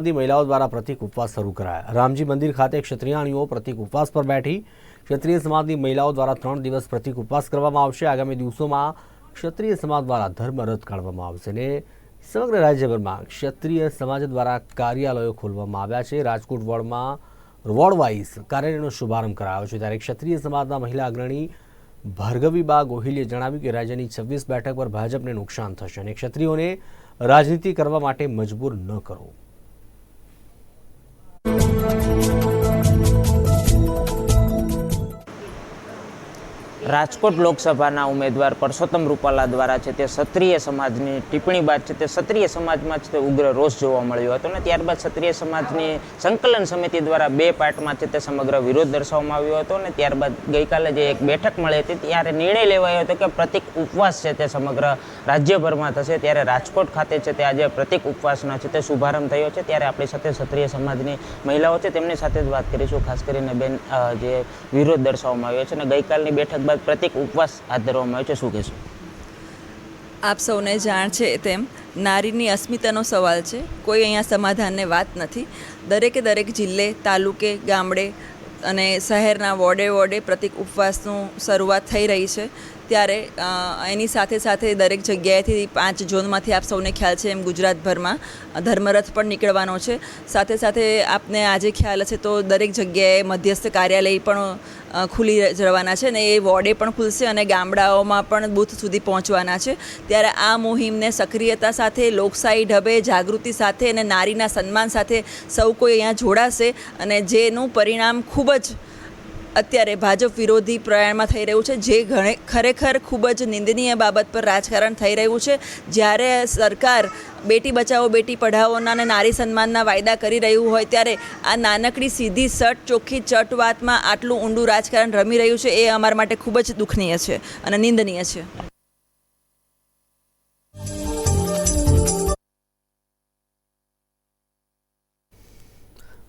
બધી મહિલાઓ દ્વારા પ્રતિક ઉપવાસ શરૂ કરાયા. રામજી મંદિર ખાતે ક્ષત્રિયાણીઓ પ્રતિક ઉપવાસ પર બેઠી. ક્ષત્રિય સમાજની મહિલાઓ દ્વારા ત્રણ દિવસ પ્રતિક ઉપવાસ કરવામાં આવશે. આગામી દિવસોમાં ક્ષત્રિય સમાજ દ્વારા ધર્મ રથ કાઢવામાં આવશે અને સમગ્ર રાજ્યભરમાં ક્ષત્રિય સમાજ દ્વારા કાર્યાલયો ખોલવામાં આવ્યા છે. રાજકોટ વોર્ડમાં વોર્ડ વાઇઝ કાર્યાલયનો શુભારંભ કરાયો છે. ત્યારે ક્ષત્રિય સમાજના મહિલા અગ્રણી ભાર્ગવીબા ગોહિલે જણાવ્યું કે રાજ્યની છવ્વીસ બેઠક પર ભાજપને નુકસાન થશે અને ક્ષત્રિયોને રાજનીતિ કરવા માટે મજબૂર ન કરો. રાજકોટ લોકસભાના ઉમેદવાર પરસોત્તમ રૂપાલા દ્વારા છે તે ક્ષત્રિય સમાજની ટિપ્પણી બાદ છે તે ક્ષત્રિય સમાજમાં છે તે ઉગ્ર રોષ જોવા મળ્યો હતો અને ત્યારબાદ ક્ષત્રિય સમાજની સંકલન સમિતિ દ્વારા બે પાર્ટમાં છે તે સમગ્ર વિરોધ દર્શાવવામાં આવ્યો હતો અને ત્યારબાદ ગઈકાલે જે એક બેઠક મળી હતી ત્યારે નિર્ણય લેવાયો હતો કે પ્રતિક ઉપવાસ છે તે સમગ્ર રાજ્યભરમાં થશે. ત્યારે રાજકોટ ખાતે છે તે આજે પ્રતિક ઉપવાસનો છે તે શુભારંભ થયો છે. ત્યારે આપણી સાથે ક્ષત્રિય સમાજની મહિલાઓ છે તેમની સાથે જ વાત કરીશું, ખાસ કરીને બેન જે વિરોધ દર્શાવવામાં આવ્યો છે અને ગઈકાલની બેઠક બાદ પ્રતિક ઉપવાસ હાથ ધરવામાં આવ્યો છે, શું કહેશો? આપ સૌને જાણ છે તેમ નારીની અસ્મિતાનો સવાલ છે. કોઈ અહીંયા સમાધાનને વાત નથી. દરેકે દરેક જિલ્લે, તાલુકે, ગામડે અને શહેરના વોર્ડે વોર્ડે પ્રતિક ઉપવાસનું શરૂઆત થઈ રહી છે. ત્યારે એની સાથે સાથે દરેક જગ્યાએથી પાંચ ઝોનમાંથી આપ સૌને ખ્યાલ છે એમ ગુજરાતભરમાં ધર્મરથ પણ નીકળવાનો છે. સાથે સાથે આપને આજે ખ્યાલ હશે તો દરેક જગ્યાએ મધ્યસ્થ કાર્યાલય પણ ખુલી જવાના છે ને એ વોર્ડે પણ ખુલશે અને ગામડાઓમાં પણ બૂથ સુધી પહોંચવાના છે. ત્યારે આ મુહિમને સક્રિયતા સાથે, લોકશાહી ઢબે, જાગૃતિ સાથે અને નારીના સન્માન સાથે સૌ કોઈ અહીંયા જોડાશે અને જેનું પરિણામ ખૂબ જ અત્યારે ભાજપ વિરોધી પ્રયાણમાં થઈ રહ્યું છે, જે ઘણે ખરેખર ખૂબ જ નિંદનીય બાબત પર રાજકારણ થઈ રહ્યું છે. જ્યારે સરકાર બેટી બચાવો, બેટી પઢાઓના અને નારી સન્માનના વાયદા કરી રહ્યું હોય, ત્યારે આ નાનકડી સીધી સટ, ચોખ્ખી ચટ વાતમાં આટલું ઊંડું રાજકારણ રમી રહ્યું છે, એ અમારા માટે ખૂબ જ દુઃખનીય છે અને નિંદનીય છે.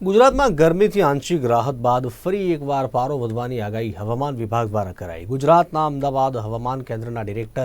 ગુજરાતમાં ગરમીથી આંશિક રાહત બાદ ફરી એકવાર પારો વધવાની આગાહી હવામાન વિભાગ દ્વારા કરાઈ. ગુજરાતના અમદાવાદ હવામાન કેન્દ્રના ડિરેક્ટર